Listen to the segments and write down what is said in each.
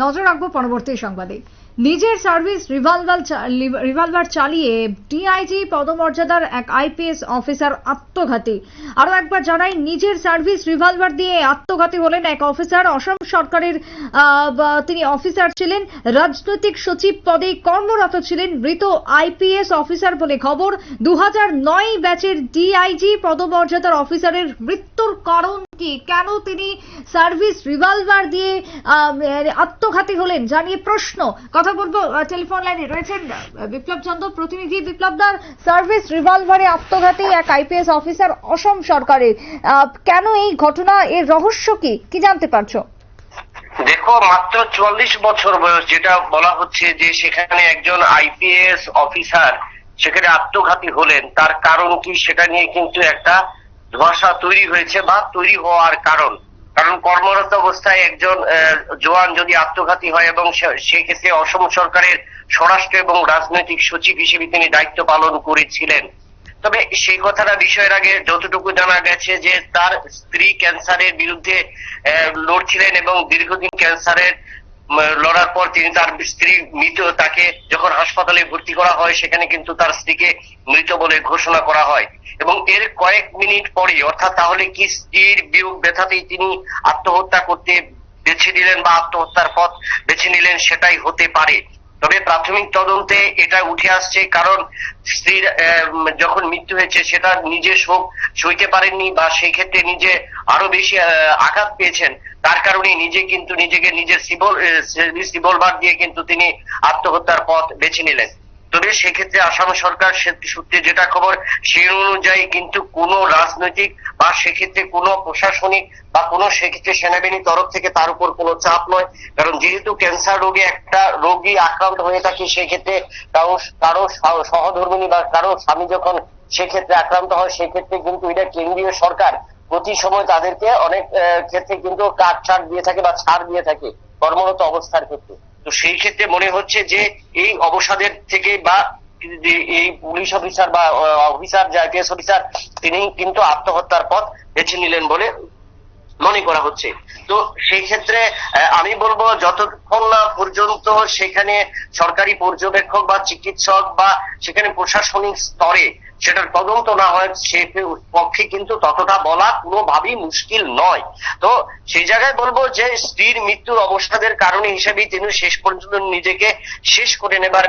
নজর রাখব পরবর্তী সংবাদে। নিজের সার্ভিস রিভলভার রিভলভার চালিয়ে ডিআইজি পদমর্যাদার এক আইপিএস অফিসার আত্মঘাতী। আরও একবার জানাই, নিজের সার্ভিস রিভলভার দিয়ে আত্মঘাতী হলেন এক অফিসার। অসম সরকারের তিনি অফিসার ছিলেন। রাজনৈতিক সচিব পদে কর্মরত ছিলেন মৃত আইপিএস অফিসার বলে খবর। দু ব্যাচের ডিআইজি পদমর্যাদার অফিসারের মৃত্যুর কারণ কি? কেন তিনি সার্ভিস রিভলভার দিয়ে আত্মঘাতী হলেন? জানিয়ে প্রশ্ন। কথা বলব টেলিফোন লাইনে রয়েছেন বিপ্লব চন্দ্র, প্রতিনিধি বিপ্লবদার সার্ভিস রিভলভারে আত্মঘাতী এক আইপিএস অফিসার অসম সরকারের। কেন এই ঘটনা? এর রহস্য কি? কি জানতে পারছ? দেখো, মাত্র চুয়াল্লিশ বছর বয়স যেটা বলা হচ্ছে যে সেখানে একজন আইপিএস অফিসার সেখানে আত্মঘাতী হলেন। তার কারণ কি সেটা নিয়ে কিন্তু একটা ধোঁয়াশা তৈরি হয়েছে বা তৈরি হওয়ার কারণ। কারণ কর্মরত অবস্থায় একজন আহ, জওয়ান যদি আত্মঘাতী হয় এবং সেক্ষেত্রে অসম সরকারের স্বরাষ্ট্র এবং রাজনৈতিক সচিব হিসেবে তিনি দায়িত্ব পালন করেছিলেন। তবে সেই কথাটা বিষয়ের আগে যতটুকু জানা গেছে যে তার স্ত্রী ক্যান্সারের বিরুদ্ধে লড়ছিলেন এবং দীর্ঘদিন ক্যান্সারের লড়ার পর তিনি তার স্ত্রী মৃত, তাকে যখন হাসপাতালে ভর্তি করা হয়, সেখানে কিন্তু তার স্ত্রীকে মৃত বলে ঘোষণা করা হয়। এবং এর কয়েক মিনিট পরে অর্থাৎ তাহলে কি স্ত্রীর বিয়োগ ব্যথাতেই তিনি আত্মহত্যা করতে বেছে নিলেন বা আত্মহত্যার পথ বেছে নিলেন, সেটাই হতে পারে। তবে প্রাথমিক তদন্তে এটা উঠে আসছে, কারণ স্ত্রীর যখন মৃত্যু হয়েছে সেটা নিজে শোক সইতে পারেননি বা সেই ক্ষেত্রে নিজে আরও বেশি আঘাত পেয়েছেন। তার কারণে নিজে কিন্তু নিজেকে নিজের সিবল দিয়ে কিন্তু তিনি আত্মহত্যার পথ বেছে নিলেন। তবে সেক্ষেত্রে আসাম সরকার সূত্রে যেটা খবর, সেই অনুযায়ী কিন্তু কোনো রাজনৈতিক বা সেক্ষেত্রে কোনো প্রশাসনিক বা কোনো সেক্ষেত্রে সেনাবাহিনীর তরফ থেকে তার উপর কোনো চাপ নয়। কারণ যেহেতু ক্যান্সার রোগে একটা রোগী আক্রান্ত হয়ে থাকে, সেক্ষেত্রে কারও কারও সহ- সহধর্মিনী বা কারও স্বামী যখন সেক্ষেত্রে আক্রান্ত হয়, সেক্ষেত্রে কিন্তু এটা কেন্দ্রীয় সরকার প্রতি সময় তাদেরকে অনেক ক্ষেত্রে কিন্তু কাট ছাড় দিয়ে থাকে বা ছাড় দিয়ে থাকে কর্মরত অবস্থার ক্ষেত্রে। তো সেই ক্ষেত্রে মনে হচ্ছে যে এই অবসাদের থেকে বা এই পুলিশ অফিসার বা অফিসার যে আইপিএস অফিসার তিনি কিন্তু আত্মহত্যার পথ বেছে নিলেন বলে মনে করা হচ্ছে। তো সেই ক্ষেত্রে আমি বলব যতক্ষণ না পর্যন্ত সেখানে সরকারি পর্যবেক্ষক বা চিকিৎসক বা সেখানে প্রশাসনিক স্তরে সেটার তদন্ত না হয়, সে পক্ষে কিন্তু ততটা বলা কোনোভাবেই মুশকিল নয়। তো সেই জায়গায় বলব যে, স্ত্রীর মৃত্যুর অবসাদের কারণে হিসেবেই তিনি শেষ পর্যন্ত নিজেকে শেষ করে নেবার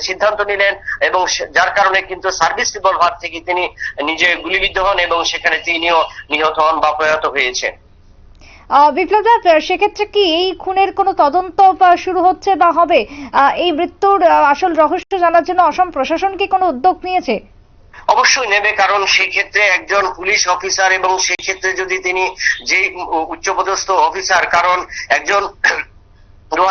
সিদ্ধান্ত নিলেন এবং যার কারণে কিন্তু সার্ভিস রিভলভার থেকে তিনি নিজে গুলিবিদ্ধ হন এবং সেখানে তিনিও নিহত হন বা প্রয়াত হয়েছেন। বিপ্লবদা সেক্ষেত্রে কি এই খুনের কোনো তদন্ত শুরু হচ্ছে বা হবে? এই মৃত্যুর আসল রহস্য জানার জন্য অসম প্রশাসন কি কোনো উদ্যোগ নিয়েছে? অবশ্যই নেবে, কারণ সেক্ষেত্রে একজন পুলিশ অফিসার এবং সেক্ষেত্রে যদি তিনি যে উচ্চপদস্থ অফিসার, কারণ একজন দু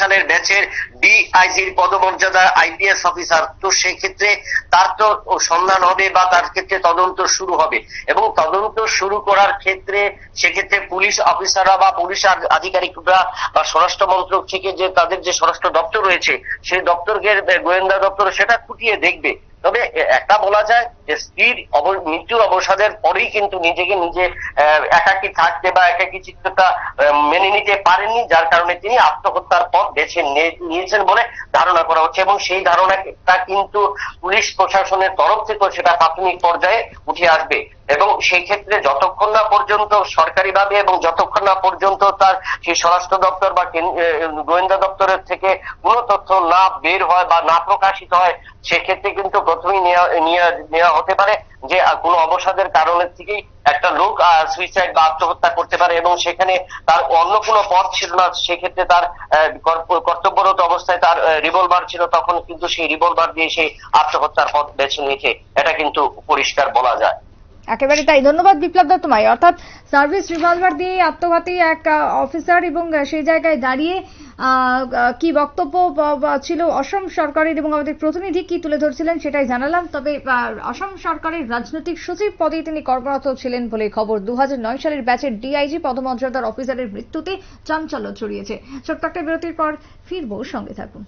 সালের ব্যাচের ডিআইজির পদমর্যাদা আইপিএস অফিসার। তো সেই ক্ষেত্রে তার তো সন্ধান হবে বা তার ক্ষেত্রে তদন্ত শুরু হবে। এবং তদন্ত শুরু করার ক্ষেত্রে সেক্ষেত্রে পুলিশ অফিসাররা বা পুলিশ আধিকারিকরা বা স্বরাষ্ট্র মন্ত্রক থেকে যে তাদের যে স্বরাষ্ট্র দপ্তর রয়েছে, সেই দপ্তরকে গোয়েন্দা দপ্তর সেটা খুঁটিয়ে দেখবে। তবে একটা বলা যায় যে স্ত্রীর মৃত্যুর অবসাদের পরেই কিন্তু নিজেকে নিজে একাকী থাকতে বা একাকী চিত্রটা মেনে নিতে পারেননি, যার কারণে তিনি আত্মহত্যার পথ বেছে নিয়েছেন বলে ধারণা করা হচ্ছে এবং সেই ধারণাটা কিন্তু পুলিশ প্রশাসনের তরফ থেকেও সেটা প্রাথমিক পর্যায়ে উঠে আসবে। এবং সেই ক্ষেত্রে যতক্ষণ না পর্যন্ত সরকারিভাবে এবং যতক্ষণ না পর্যন্ত তার সেই স্বরাষ্ট্র দপ্তর বা গোয়েন্দা দপ্তরের থেকে কোনো তথ্য না বের হয় বা না প্রকাশিত হয়, সেক্ষেত্রে কিন্তু প্রথমেই নেওয়া- নেওয়া হতে পারে যে কোনো অবসাদের কারণের থেকেই একটা লোক সুইসাইড বা আত্মহত্যা করতে পারে এবং সেখানে তার অন্য কোনো পথ ছিল না, সেক্ষেত্রে তার কর্তব্যরত অবস্থায় তার রিভলভার ছিল, তখন কিন্তু সেই রিভলভার দিয়ে সেই আত্মহত্যার পথ বেছে নিয়েছে। এটা কিন্তু পরিষ্কার বলা যায়। একেবারে তাই। ধন্যবাদ বিপ্লব দা তোমায় অর্থাৎ সার্ভিস রিভলভার দিয়ে আত্মঘাতী এক অফিসার এবং সেই জায়গায় দাঁড়িয়ে কি বক্তব্য ছিল অসম সরকারের এবং আমাদের প্রতিনিধি কি তুলে ধরছিলেন সেটাই জানালাম। তবে অসম সরকারের রাজনৈতিক সচিব পদে তিনি কর্মরত ছিলেন বলে খবর। দু হাজার নয় সালের ব্যাচের ডিআইজি, পদমর্যাদার অফিসারের মৃত্যুতে চাঞ্চল্য ছড়িয়েছে। ছোট্ট একটা বিরতির পর ফিরবো সঙ্গে থাকুন।